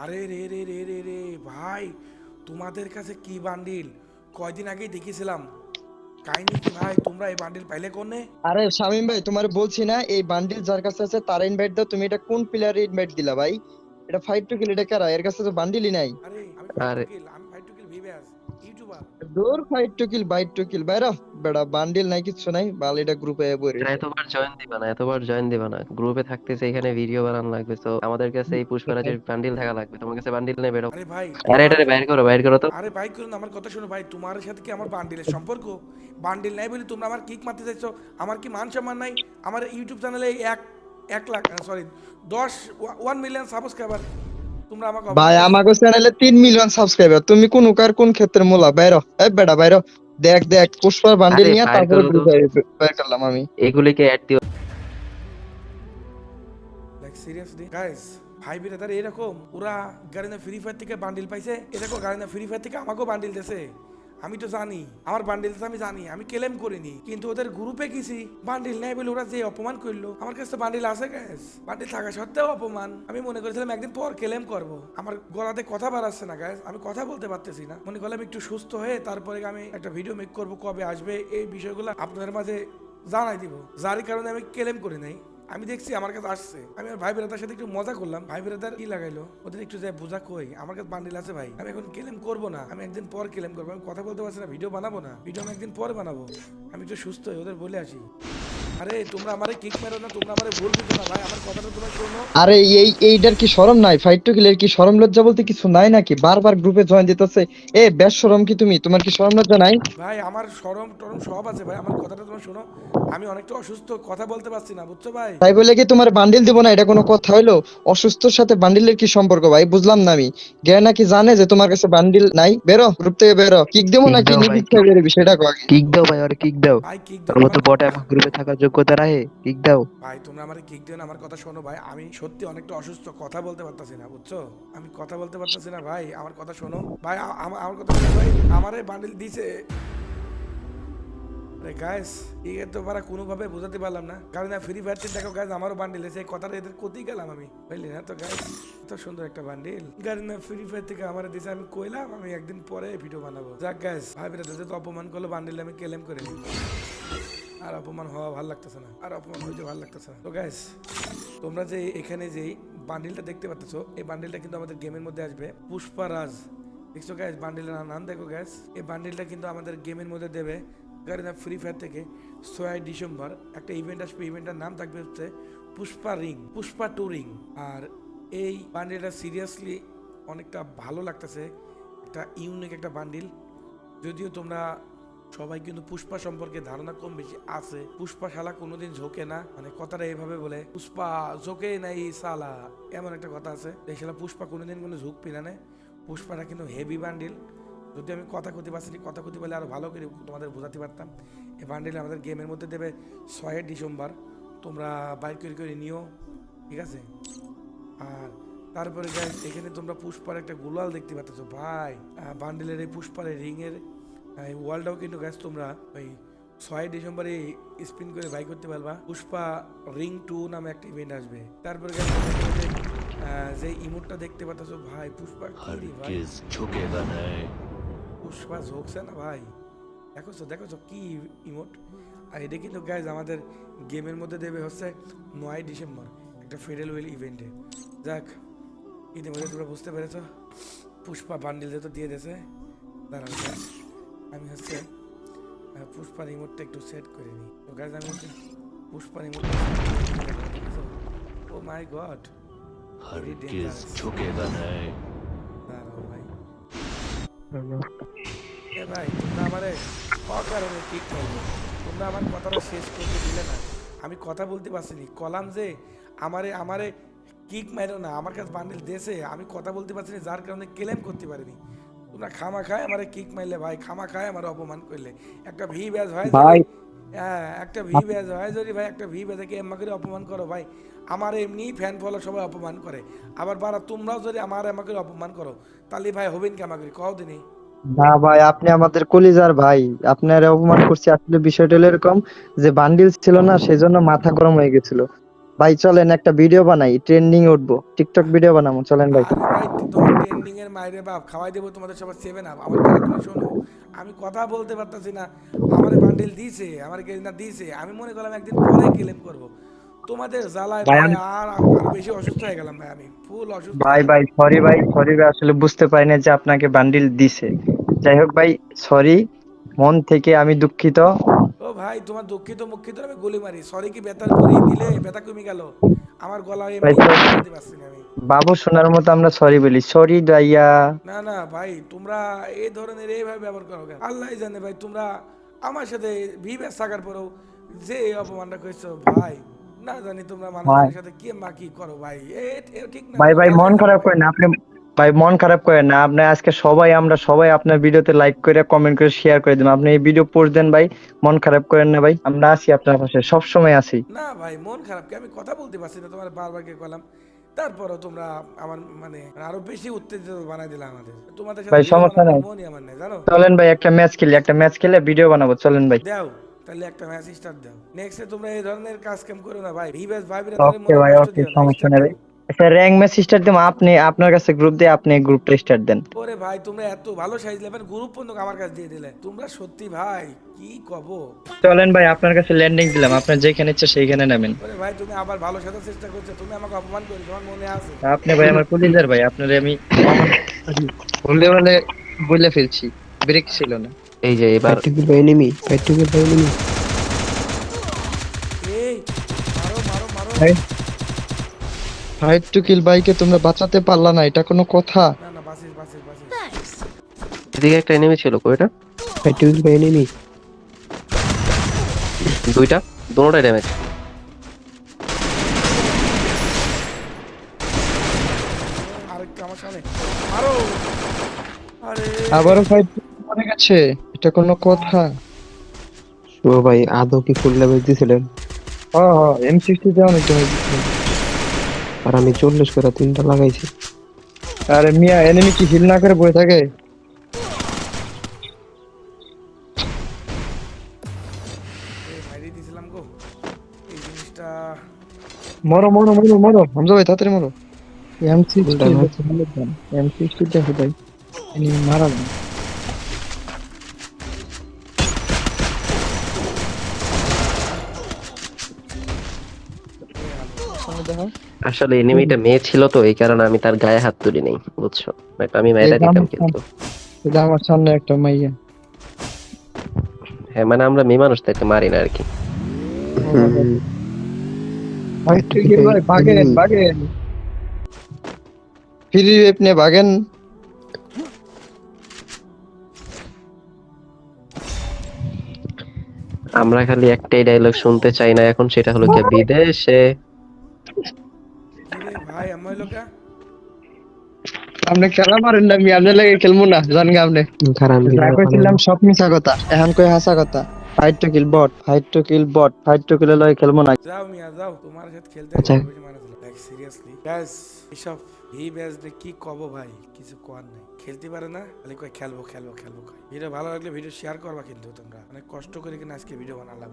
আরে রে রে রে রে রে ভাই তোমাদের কাছে কি বান্ডিল? কয়দিন আগেই দেখেছিলাম কাহিনী কি ভাই তোমরা এই বান্ডিল পাইলে কোনে? আরে শামিম ভাই তোমার বলছি না এই বান্ডিল যার কাছে আছে তার ইনভাইট দাও তুমি এটা কোন প্লেয়ারে ইনভাইট দিলা ভাই? এটা ফাইট টু কিল এটা কারা? এর কাছে তো বান্ডিলই নাই। আরে আমি ফাইট টু কিল আমি ফাইট টু কিল ভিভাস ইউটিউবার। দূর fight to kill bite to kill বাইরা বেড়া বান্ডিল নাই কিছু নাই বাল এটা গ্রুপে বইরে না এতবার জয়েন দিবা না এতবার জয়েন দিবা না। গ্রুপে থাকতেছে এখানে ভিডিও বানানো লাগবে তো আমাদের কাছে এই পুষ্পরাজের বান্ডিল থাকা লাগবে। তোমার কাছে বান্ডিল নেই বেরো। আরে ভাই আরে এটা বাইর করো বাইর করো তো। আরে ভাই করুন আমার কথা শোনো ভাই তোমার সাথে কি আমার বান্ডিলের সম্পর্ক? বান্ডিল নাই বলে তোমরা আমার কিক মারতে চাইছো আমার কি মান সম্মান নাই? আমার ইউটিউব চ্যানেলে এক এক লাখ সরি দশ ওয়ান মিলিয়ন সাবস্ক্রাইবার তোমরা আমাকে ভাই আমাগো চ্যানেলে তিন মিলিয়ন সাবস্ক্রাইবার তুমি কোন কার কোন ক্ষেত্রে মোলা? বাইরো। এই বেটা বাইরো। দেখ দেখ পুষ্পার বান্ডিল নিয়ে তারপরে করলাম আমি। এগুলিকে অ্যাড দিও। লাইক সিরিয়াসলি গাইস ভাই বিরাদার এরকম ওরা গাড়িনা ফ্রি ফায়ার থেকে বান্ডিল পাইছে। এরকম গাড়িনা ফ্রি ফায়ার থেকে আমাকেও বান্ডিল দিয়েছে আমি তো জানি, আমার বান্ডিল আমি জানি, আমি ক্লেম করিনি। কিন্তু ওদের গ্রুপে গেছি বান্ডিল নেই বলে ওরা যে অপমান করল, আমার কাছে তো বান্ডিল আছে গ্যাস বান্ডিল থাকা সত্ত্বেও অপমান। আমি মনে করেছিলাম একদিন পর ক্লেম করব। আমার গলাতে কথা বাড়াচ্ছে না গ্যাস আমি কথা বলতে পারতেছি না। মনে করলাম একটু সুস্থ হয়ে তারপরে আমি একটা ভিডিও মেক করব কবে আসবে, এই বিষয়গুলো আপনাদের মাঝে জানাই দিব। যার কারণে আমি ক্লেম করি নাই। আমি দেখছি আমার কাছে আসছে। আমি আমার ভাই বেড়াদার সাথে একটু মজা করলাম। ভাই বেড়াদার কি লাগাইলো? ওদের একটু যাই বোঝা কই? আমার কাছে বান্ডিল আছে ভাই। আমি এখন ক্লেম করব না। আমি একদিন পর ক্লেম করব। আমি কথা বলতে পারছি না ভিডিও বানাবো না। ভিডিও আমি একদিন পরে বানাবো। আমি একটু সুস্থ হই ওদের বলে আসি। আরে তোমরা আমারে কিক মেরো না তোমরা আমারে ভুল বুঝো না ভাই। আমার কথাটা তোমরা শোনো। আরে এই এইটার কি শরম নাই? ফাইট টু কিলের কি শরম লজ্জা বলতে কিছু নাই নাকি? বারবার গ্রুপে জয়েন দিতেছে। এ বেশ শরম কি তুমি? তোমার কি শরম লজ্জা নাই? ভাই আমার সরম টরম সব আছে ভাই। আমার কথাটা তোমরা শোনো। আমি অনেকটা অসুস্থ কথা বলতে পারছি না বুঝছ ভাই? তাই বলে কি তোমার বান্ডিল দিব না? এটা কোনো কথা হইল? অসুস্থর সাথে বান্ডিলের কি সম্পর্ক ভাই? বুঝলাম না আমি। গে নাকি জানে যে তোমার কাছে বান্ডিল নাই? বেরো গ্রুপ থেকে বেরো। কিক দেবো Kick নাকি দাও ভাই, নিবিক থেকে সেটা কো আগে। কিক দাও ভাই আরে কিক দাও। ভাই কিক তোর দাও মতো বটে আমার গ্রুপে থাকার যোগ্যতা রাখে কিক দাও। ভাই তোমরা আমার কিক দিও না আমার কথা শোনো ভাই। আমি সত্যি অনেকটা অসুস্থ কথা বলতে পারতাছি না বুঝছ? আমি কথা বলতে পারতাছি না ভাই আমার কথা শোনো। ভাই আমার কথা শোনো ভাই। আমারে বান্ডিল দিছে গাইস একে তো পারা কোনোভাবে বোঝাতে পারলাম না। কারণ ফ্রি ফায়ার দেখো গাইস আমারও বান্ডিল এসে এই কথাটা এদের কোথায় গেলাম আমি। বুঝলি না তো গাইস এত সুন্দর একটা বান্ডিল গাড়ি না ফ্রি ফায়ার থেকে আমার দিছে আমি কইলাম, আমি একদিন পরে ভিডিও বানাবো। যাক গাইস ভাই বেটা তো অপমান করল বান্ডিল আমি ক্লেম করে আর অপমান হওয়া ভালো লাগতেছে না। আর অপমান হইতে ভালো লাগতেছে না। তো গ্যাস তোমরা যে এখানে যে বান্ডিলটা দেখতে পাচ্ছ, এই বান্ডিলটা কিন্তু আমাদের গেমের মধ্যে আসবে। পুষ্পারাজ দেখছ গ্যাস বান্ডিলের নাম দেখো গ্যাস এই বান্ডিলটা কিন্তু আমাদের গেমের মধ্যে দেবে। গাড়িনা ফ্রি ফায়ার থেকে ছয় ডিসেম্বর একটা ইভেন্ট আসবে ইভেন্টটার নাম থাকবে হচ্ছে Pushpa ring Pushpa two ring আর এই বান্ডিলটা সিরিয়াসলি অনেকটা ভালো লাগতেছে, একটা ইউনিক একটা বান্ডিল যদিও তোমরা সবাই কিন্তু পুষ্পা সম্পর্কে ধারণা কম বেশি আছে। পুষ্পা শালা কোনোদিন ঝোঁকে না মানে কথাটা এইভাবে বলে, পুষ্পা, ঝোঁকে নাই সালা এমন একটা কথা আছে। এই শালা পুষ্পা কোনোদিন কোনো ঝুঁকবি না নে। পুষ্পাটা কিন্তু হেভি বান্ডিল যদি আমি কথা কথি পারছি কথা কথি বলে আরও ভালো করে তোমাদের বোঝাতে পারতাম। এই বান্ডিল আমাদের গেমের মধ্যে দেবে ছয় ডিসেম্বর। তোমরা বাইক করে করে নিও ঠিক আছে? আর তারপরে guys, এখানে তোমরা পুষ্পার একটা গুলাল দেখতে পাচ্ছ ভাই। বান্ডেলের এই পুষ্পার রিং এর এই ওয়ালটাও কিন্তু গ্যাস তোমরা ওই ছয় ডিসেম্বরে স্পিন করে বাই করতে পারবা। পুষ্পা রিং টু নামে একটা ইভেন্ট আসবে। তারপরে যে ইমোটটা দেখতে পাচ্ছ ভাই পুষ্পা সবাই ঝোঁকছে না ভাই দেখো দেখোছো দেখোছো কি ইমোট আর এটা কিন্তু গাইজ আমাদের গেমের মধ্যে দেবে হচ্ছে নয় ডিসেম্বর একটা ফেডারেল ওয়েল ইভেন্টে যাক ইতিমধ্যে তোমরা বুঝতে পেরেছ। পুষ্পা বান্ডিলদের তো দিয়ে দিয়েছে। দাঁড়ান গাছ আমি হচ্ছে পুষ্পা রিমোটটা একটু সেট করে নিই। তো গাছ আমি হচ্ছে পুষ্পা রিমোটটা ও মাই গড দাঁড়াও ভাই। এ ভাই তোমরা আমারে অকারণে ঠিক করল তোমরা আমার কথাটা শেষ করতে দিলে না। আমি কথা বলতে পারছিনি। কলাম যে আমারে আমারে কিক মারো না। আমার কাছে বান্ডিল দেশে আমি কথা বলতে পারছিনি যার কারণে ক্লেম করতে পারিনি। তোমরা খামা খায় আমারে কিক মারলে ভাই। খামা খায় আমার অপমান করলে। একটা ভি ব্যাজ হয় ভাই। হ্যাঁ একটা ভি ব্যাজ হয় যদি ভাই একটা ভি ব্যাজকে এম্মা করে অপমান করো ভাই। আমার এমনি ফ্যান ফলো সবাই অপমান করে। আবার বারা তোমরাও যদি আমার এম্মা করে অপমান করো তাহলে ভাই হবেন কি আমাকে কও দিনই না ভাই আপনি আমাদের কলিজার ভাই। আপনার অপমান করছি আসলে বিষয়টা হলো এরকম যে বান্ডিল ছিল না সেজন্য মাথা গরম হয়ে গেছিল। ভাই চলেন একটা ভিডিও বানাই ট্রেন্ডিং উঠবো। টিকটক ভিডিও বানাবো চলেন ভাই। ট্রেন্ডিং এর মাইরে বাপ খাওয়াই দেবো তোমাদের সবার সেভেন আপ আমার কথা তুমি শোনো আমি কথা বলতে পারতাছি না। আমার বান্ডিল দিয়েছে আমার গেরিনা দিয়েছে আমি মনে করলাম একদিন পরে ক্লেম করব। তোমাদের জ্বালায় ভাই, ভাই আমি- আর বেশি অসুস্থ হয়ে গেলাম ভাই আমি। ফুল অসুস্থ। ভাই ভাই সরি ভাই সরি ভাই আসলে বুঝতে পারি না যে আপনাকে বান্ডিল দিছে। যাই হোক ভাই সরি মন থেকে আমি দুঃখিত। ও ভাই তোমার দুঃখিত মুখিত আমি গুলি মারি। সরি কি বেতার করে দিলে? বেতা কমে গেল। আমার গলা এমনি ভাই। বলতে পারছি না আমি। বাবু শোনার মতো আমরা সরি বলি। সরি দাইয়া না না ভাই তোমরা এই ধরনের এইভাবে ব্যবহার করো কেন? আল্লাহ জানে ভাই তোমরা আমার সাথে ভিভেস থাকার পরেও যে এই অপমানটা করেছ ভাই না জানি তোমরা মানুষের সাথে কি মা কি করো ভাই। এ এ ঠিক না। ভাই ভাই মন খারাপ করেন না আপনি ভাই মন খারাপ করেন না। আপনি আজকে সবাই আমরা সবাই আপনার ভিডিওতে লাইক করে কমেন্ট করে শেয়ার করে দিন আপনি এই ভিডিও পোস্ট দেন ভাই মন খারাপ করেন না ভাই। আমরা আছি আপনার পাশে সব সময় আছি। না ভাই মন খারাপ কি? আমি কথা বলতে পারছি না তোমার বারবার কে কলাম তারপরও তোমরা আমার মানে আরও বেশি উত্তেজিত বানাই দিলা আমাদের। তোমাদের সাথে ভাই, সমস্যা নাই। মনই আমার নাই জানো? চলেন ভাই একটা ম্যাচ খেলি একটা ম্যাচ খেলে ভিডিও বানাবো চলেন ভাই। দাও তাহলে একটা ম্যাচ স্টার্ট দাও। নেক্সটে তোমরা এই ধরনের কাজ কাম করো না ভাই ভিভেস ভাইবিরা ওকে ভাই ওকে সমস্যা নাই ভাই। একটা র্যাঙ্ক ম্যাচ স্টার্ট দিম আপনি আপনার কাছে গ্রুপ দিয়ে আপনি গ্রুপটা স্টার্ট দেন। ওরে ভাই তোমরা এত ভালো সাইজ লেভেল গ্রুপ পর্যন্ত আমার কাছে দিয়ে দিলে। তোমরা সত্যি ভাই কি কব? চলেন ভাই আপনার কাছে ল্যান্ডিং দিলাম। আপনার যেখানে ইচ্ছা সেইখানে নামেন। ওরে ভাই তুমি আবার ভালো সাজার চেষ্টা করছ। তুমি আমাকে অপমান করি তোমার মনে আছে। আপনি ভাই আমার পুলিশের ভাই আপনার আমি বললে বলে বলে ফেলছি। ব্রেক ছিল না। এই যে এবার enemy. Fight to kill enemy. এই মারো মারো মারো। ফাইট টু কিল বাইকে তোমরা বাঁচাতে পারলা না এটা কোনো কথা। না না বাসিস বাসিস বাসিস এদিকে একটা এনিমি ছিল কয়টা Fight to kill enemy. দুইটা? দুটোটাই ড্যামেজ আবারও ফাইট গেছে এটা কোনো কথা। শুভ ভাই আদৌ কি ফুল লেভেল দিছিলেন? হ্যাঁ হ্যাঁ এম সিক্সটি দেওয়া একটু আর আমি চল্লিশ করে তিনটা লাগাইছি। আরে মিয়া এনিমি কি হিল না করে বসে থাকে? মরো মরো মরো মরো। হামজা ভাই তাড়াতাড়ি মরো। এম সিক্সটি এম সিক্সটি দেখো ভাই এনিমি মারা না সামনে দেখো আসলে এনিমিটা মেয়ে ছিল তো এই কারণে আমি তার গায়ে হাত তুলি নেই বুঝছ? নয়তো আমি মেয়েটা দিতাম কিন্তু এটা আমার সামনে একটা মাইয়া। হ্যাঁ মানে আমরা মেয়ে মানুষ তাকে মারি না আর কি। তুই ভাগেন ভাগেন ফ্রি আপনি ভাগেন আমরা খালি একটাই ডায়লগ শুনতে চাই না এখন সেটা হলো কি বিদেশে। আমার আপনি খেলা মারেন না আপনার লাগে খেলব না জানগা আপনি কইছিলাম সব মিছা কথা এখন কই হাসা কথা fight to kill bot fight to kill bot fight to kill লয় খেলব না। যাও মিয়া যাও তোমার সাথে খেলতে আচ্ছা। লাইক সিরিয়াসলি গাইস এসব হি ব্যাচ দে কি কব ভাই কিছু কর নাই। খেলতে পারে না খালি কই খেলব খেলব খেলব কই ভিডিও ভালো লাগলে ভিডিও শেয়ার করবা কিন্তু তোমরা। অনেক কষ্ট করে কিনা আজকে ভিডিও বানালাম।